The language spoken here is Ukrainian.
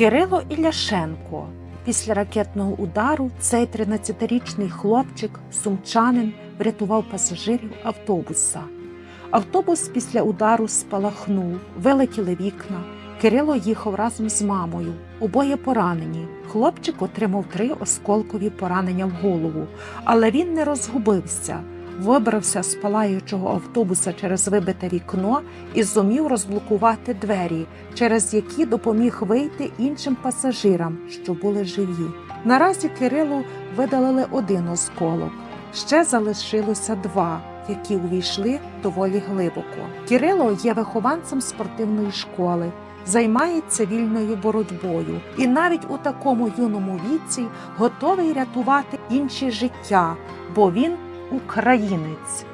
Кирило Ілляшенко. Після ракетного удару цей 13-річний хлопчик, сумчанин, врятував пасажирів автобуса. Автобус після удару спалахнув, вилетіли вікна. Кирило їхав разом з мамою. Обоє поранені. Хлопчик отримав три осколкові поранення в голову, але він не розгубився. Вибрався з палаючого автобуса через вибите вікно і зумів розблокувати двері, через які допоміг вийти іншим пасажирам, що були живі. Наразі Кирилу видалили один осколок. Ще залишилося два, які увійшли доволі глибоко. Кирило є вихованцем спортивної школи, займається вільною боротьбою і навіть у такому юному віці готовий рятувати інші життя, бо він українець.